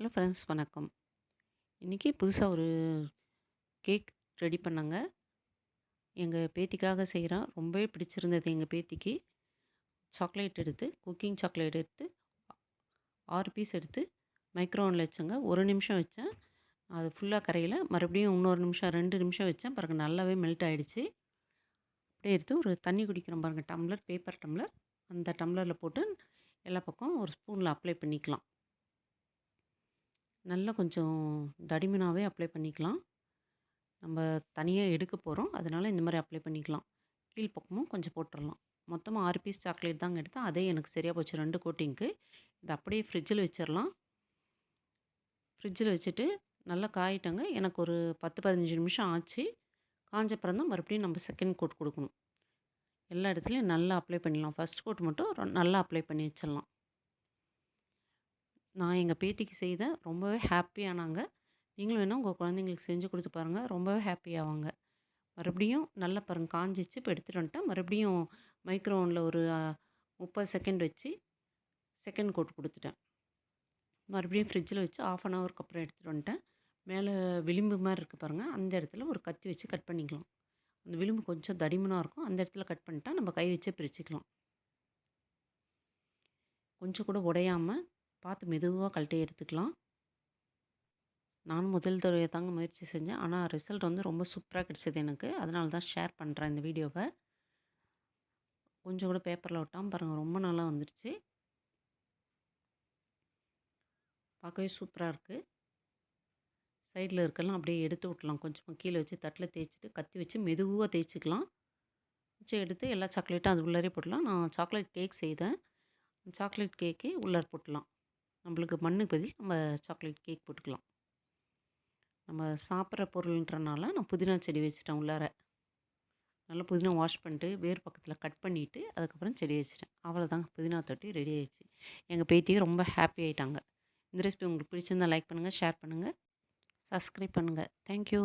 Hello friends வணக்கம். இன்றைக்கி புதுசாக ஒரு கேக் ரெடி பண்ணேங்க. எங்கள் பேத்திக்காக செய்கிறோம் ரொம்பவே பிடிச்சிருந்தது எங்கள் பேத்திக்கு. சாக்லேட் எடுத்து குக்கிங் சாக்லேட் எடுத்து ஆறு பீஸ் எடுத்து மைக்ரோவனில் வச்சேங்க. ஒரு நிமிஷம் வச்சேன். அது ஃபுல்லாக கரையில். மறுபடியும் இன்னொரு நிமிஷம் ரெண்டு நிமிஷம் வச்சேன். பாருங்க நல்லாவே மெல்ட் ஆகிடுச்சு அப்படியே எடுத்து ஒரு தண்ணி குடிக்கிறோம் பாருங்கள் டம்ளர் பேப்பர் டம்ளர். அந்த டம்ளரில் போட்டு எல்லா பக்கம் ஒரு ஸ்பூனில் அப்ளை பண்ணிக்கலாம். நல்லா கொஞ்சம் தடிமனாகவே அப்ளை பண்ணிக்கலாம். நம்ம தனியாக எடுக்க போகிறோம் அதனால் இந்த மாதிரி அப்ளை பண்ணிக்கலாம். கீழ் பக்கமும் கொஞ்சம் போட்டுடலாம் மொத்தமாக ஆறு பீஸ் சாக்லேட் தாங்க எடுத்தேன். அதே எனக்கு சரியாக போச்சு. ரெண்டு கோட்டிங்க்கு இது அப்படியே ஃப்ரிட்ஜில் வச்சிடலாம் ஃப்ரிட்ஜில் வச்சுட்டு நல்லா காயிட்டங்க. எனக்கு ஒரு பத்து பதினஞ்சு நிமிஷம் ஆச்சு. காஞ்ச தான் மறுபடியும் நம்ம செகண்ட் கோட் கொடுக்கணும். எல்லா இடத்துலையும் நல்லா அப்ளை பண்ணிடலாம். ஃபஸ்ட் கோட் மட்டும் நல்லா அப்ளை பண்ணி வச்சிடலாம். நான் எங்கள் பேத்திக்கு செய்தேன். ரொம்பவே ஹாப்பியானாங்க நீங்களும் வேணால் உங்கள் குழந்தைங்களுக்கு செஞ்சு கொடுத்து பாருங்கள் ரொம்பவே ஹாப்பி ஆவாங்க. மறுபடியும் நல்லா பாருங்கள் காஞ்சிச்சு. இப்போ எடுத்துகிட்டு வந்துட்டேன். மறுபடியும் மைக்ரோவனில் ஒரு முப்பது செகண்ட் வச்சு செகண்ட் கோட் கொடுத்துட்டேன். மறுபடியும் ஃப்ரிட்ஜில் வச்சு ஆஃப் அன் ஹவருக்கு அப்புறம் எடுத்துகிட்டு வந்துட்டேன். மேலே விளிம்பு மாதிரி இருக்குது பாருங்கள் அந்த இடத்துல ஒரு கத்தி வச்சு கட் பண்ணிக்கலாம். அந்த விளிம்பு கொஞ்சம் தடிமனாக இருக்கும். அந்த இடத்துல கட் பண்ணிட்டா நம்ம கை வச்சே பிரிச்சுக்கலாம். கொஞ்சம் கூட உடையாமல் பார்த்து மெதுவாக கழட்டி எடுத்துக்கலாம். நான் முதல் தடவை தாங்க முயற்சி செஞ்சேன். ஆனால் ரிசல்ட் வந்து ரொம்ப சூப்பராக கிடச்சிது எனக்கு. அதனால தான் ஷேர் பண்ணுறேன் இந்த வீடியோவை கொஞ்சம் கூட பேப்பரில் விட்டான் பாருங்கள் ரொம்ப நல்லா வந்துடுச்சு பார்க்கவே சூப்பராக இருக்குது சைடில் இருக்கலாம் அப்படியே எடுத்து விட்லாம் கொஞ்சமாக கீழே வச்சு தட்டில் தேய்ச்சிட்டு கத்தி வச்சு மெதுவாக தேய்ச்சிக்கலாம். வச்சு எடுத்து எல்லா சாக்லேட்டும் அது உள்ளாரே போட்டலாம். நான் சாக்லேட் கேக் செய்தேன். சாக்லேட் கேக்கே உள்ளார போட்டலாம். நம்மளுக்கு மண்ணுக்கு பதில் நம்ம சாக்லேட் கேக் போட்டுக்கலாம். நம்ம சாப்பிட்ற பொருள்ன்றனால நான் புதினா செடி வச்சுட்டேன் உள்ளார. நல்லா புதினா வாஷ் பண்ணிட்டு வேர் பக்கத்தில் கட் பண்ணிவிட்டு அதுக்கப்புறம் செடி வச்சுட்டேன். அவ்வளோதாங்க புதினா தொட்டி ரெடி ஆயிடுச்சு. எங்கள் பேத்திக்கு ரொம்ப ஹாப்பி ஆகிட்டாங்க இந்த ரெசிபி உங்களுக்கு பிடிச்சிருந்தால் லைக் பண்ணுங்கள் ஷேர் பண்ணுங்கள் சப்ஸ்கிரைப் பண்ணுங்கள் தேங்க்யூ